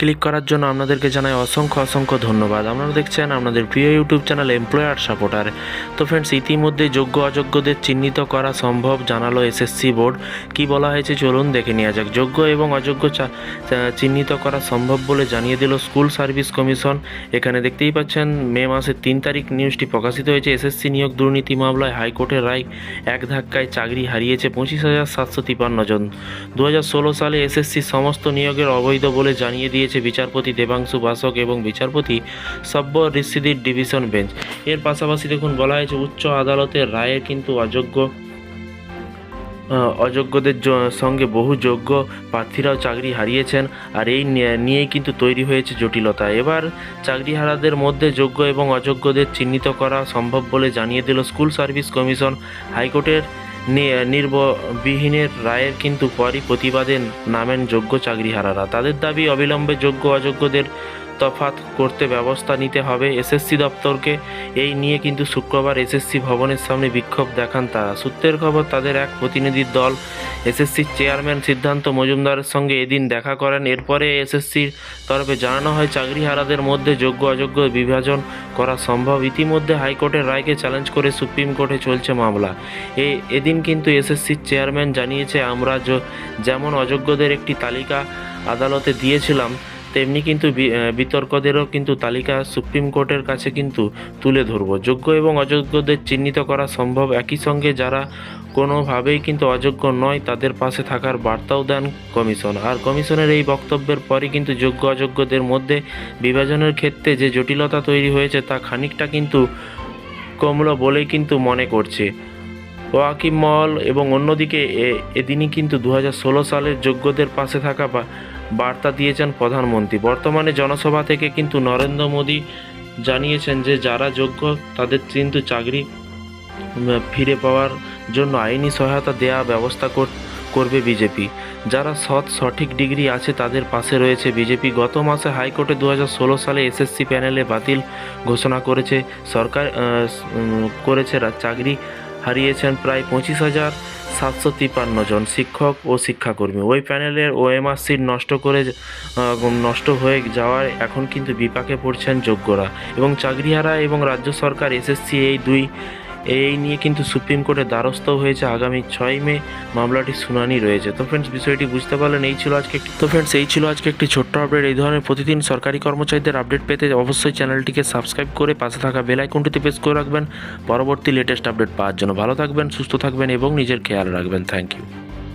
Click করার জন্য আপনাদেরকে জানাই অসংখ্য অসংখ্য ধন্যবাদ। আপনারা দেখছেন আপনাদের প্রিয় ইউটিউব চ্যানেল এমপ্লয়ার সাপোর্টার তো ফ্রেন্ডস ইতিমধ্যে যোগ্য অযোগ্যদের চিহ্নিত করা সম্ভব জানালো এসএসসি বোর্ড কি বলা হয়েছে চলুন দেখে নেওয়া যাক। যোগ্য এবং অযোগ্য চিহ্নিত করা সম্ভব বলে জানিয়ে দিল স্কুল সার্ভিস কমিশন এখানে দেখতেই পাচ্ছেন, মে মাসের তিন তারিখ নিউজটি প্রকাশিত হয়েছে। এসএসসি নিয়োগ দুর্নীতি মামলায় হাইকোর্টের রায় এক ধাক্কায় চাকরি হারিয়েছে পঁচিশ হাজার সাতশো তিপান্ন জন। দু হাজার ষোলো সালে এসএসসি সমস্ত নিয়োগের অবৈধ বলে জানিয়ে দিয়েছে বিচারপতি দেবাংশু বাসক এবং বিচারপতি সব্য ঋষিদির ডিভিশন বেঞ্চ। এর পাশাপাশি দেখুন, বলা হয়েছে উচ্চ আদালতের রায়ে কিন্তু অযোগ্য অযোগ্যদের সঙ্গে বহু যোগ্য প্রার্থীরাও চাকরি হারিয়েছেন আর এই নিয়ে- নিয়েই কিন্তু তৈরি হয়েছে জটিলতা। এবার চাকরিহারাদের মধ্যে যোগ্য এবং অযোগ্যদের চিহ্নিত করা সম্ভব বলে জানিয়ে দিল স্কুল সার্ভিস কমিশন হাইকোর্টের নি- নির্ববিহীনের রায়ের কিন্তু পরই প্রতিবাদে নামেন যোগ্য চাকরিহারারা। তাদের দাবি অবিলম্বে যোগ্য অযোগ্যদের তফাত করতে ব্যবস্থা নিতে হবে। এসএসসি দপ্তরকে এই নিয়ে কিন্তু শুক্রবার এসএসসি ভবনের সামনে বিক্ষোভ দেখান তারা। সূত্রের খবর, তাদের এক প্রতিনিধির দল এসএসসির চেয়ারম্যান সিদ্ধান্ত মজুমদারের সঙ্গে এদিন দেখা করেন। এরপরে এসএসসির তরফে জানানো হয়, চাকরিহারাদের মধ্যে যোগ্য অযোগ্য বিভাজন করা সম্ভব। ইতিমধ্যে হাইকোর্টের রায়কে চ্যালেঞ্জ করে সুপ্রিম কোর্টে চলছে মামলা। এ, এদিন কিন্তু এসএসসির চেয়ারম্যান জানিয়েছে, আমরা যেমন অযোগ্যদের একটি তালিকা আদালতে দিয়েছিলাম তেমনি কিন্তু বিতর্কদেরও কিন্তু তালিকা সুপ্রিম কোর্টের কাছে কিন্তু তুলে ধরব। যোগ্য এবং অযোগ্যদের চিহ্নিত করা সম্ভব একই সঙ্গে যারা কোনোভাবেই কিন্তু অযোগ্য নয়, তাদের পাশে থাকার বার্তাও দেন কমিশন। আর কমিশনের এই বক্তব্যের পরই কিন্তু যোগ্য অযোগ্যদের মধ্যে বিভাজনের ক্ষেত্রে যে জটিলতা তৈরি হয়েছে তা খানিকটা কিন্তু কমলো বলেই কিন্তু মনে করছে। ওয়াকিম মহল এবং অন্যদিকে এদিনই কিন্তু দু হাজার ষোলো সালের যোগ্যদের পাশে থাকা বার্তা দিয়েছেন প্রধানমন্ত্রী। বর্তমানে জনসভা থেকে কিন্তু নরেন্দ্র মোদী জানিয়েছেন যে, যারা যোগ্য তাদের কিন্তু চাকরি ফিরে পাওয়ার জন্য আইনি সহায়তা দেওয়া ব্যবস্থা কর- করবে বিজেপি। যারা সৎ, সঠিক ডিগ্রি আছে তাদের পাশে রয়েছে বিজেপি। গত মাসে হাইকোর্টে দু হাজার ষোলো সালে এসএসসি প্যানেলে বাতিল ঘোষণা করেছে সরকার করেছে চাকরি হারিয়েছেন প্রায় পঁচিশ হাজার সাতশো তিপ্পান্ন জন শিক্ষক ও শিক্ষাকর্মী। ওই প্যানেলের ওএমআর সিট নষ্ট করে নষ্ট হয়ে যাওয়ায় এখন কিন্তু বিপাকে পড়ছেন যোগ্যরা। এবং চাকরিহারা এবং রাজ্য সরকার, এসএসসি এই দুই এই নিয়ে কিন্তু সুপ্রিম কোর্টের দ্বারস্থ হয়েছে আগামী ছয় মে। মামলাটি শুনানি রয়েছে। তো ফ্রেন্ডস বিষয়টি বুঝতে পারলেন, এই ছিল আজকে একটি তো ফ্রেন্ডস এই ছিল আজকে একটি ছোট্ট আপডেট এই ধরনের প্রতিদিন সরকারি কর্মচারীদের আপডেট পেতে অবশ্যই চ্যানেলটিকে সাবস্ক্রাইব করে পাশে থাকা বেল আইকনটিতে প্রেস করে রাখবেন। পরবর্তী লেটেস্ট আপডেট পাওয়ার জন্য ভালো থাকবেন, সুস্থ থাকবেন এবং নিজের খেয়াল রাখবেন। Thank you